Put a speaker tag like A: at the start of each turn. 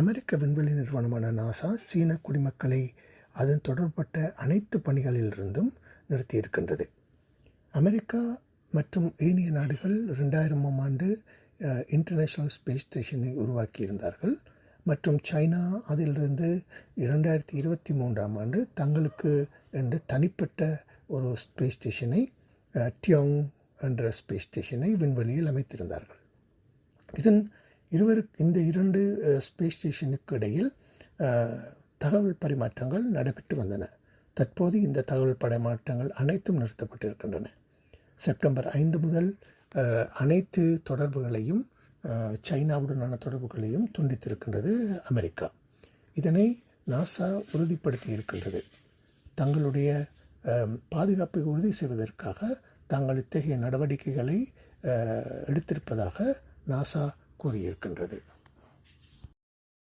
A: அமெரிக்க விண்வெளி நிறுவனமான நாசா சீன குடிமக்களை அதன் தொடர்பட்ட அனைத்து பணிகளிலிருந்தும் நிறுத்தியிருக்கின்றது. அமெரிக்கா மற்றும் ஏனைய நாடுகள் ரெண்டாயிரமாம் ஆண்டு இன்டர்நேஷ்னல் ஸ்பேஸ் ஸ்டேஷனை உருவாக்கியிருந்தார்கள். மற்றும் சைனா அதிலிருந்து இரண்டாயிரத்தி இருபத்தி மூன்றாம் ஆண்டு தங்களுக்கு என்று தனிப்பட்ட ஒரு ஸ்பேஸ் ஸ்டேஷனை டியோங் என்ற ஸ்பேஸ் ஸ்டேஷனை விண்வெளியில் அமைத்திருந்தார்கள். இதன் இருவரு இந்த இரண்டு ஸ்பேஸ் ஸ்டேஷனுக்கு இடையில் தகவல் பரிமாற்றங்கள் நடைபெற்று வந்தன. தற்போது இந்த தகவல் பரிமாற்றங்கள் அனைத்தும் நிறுத்தப்பட்டிருக்கின்றன. செப்டம்பர் ஐந்து முதல் அனைத்து தொடர்புகளையும் சைனாவுடனான தொடர்புகளையும் துண்டித்திருக்கின்றது அமெரிக்கா. இதனை நாசா உறுதிப்படுத்தி இருக்கின்றது தங்களுடைய பாதுகாப்பை உறுதி செய்வதற்காக தாங்கள் இத்தகைய நடவடிக்கைகளை எடுத்திருப்பதாக நாசா கூறியிருக்கின்றது.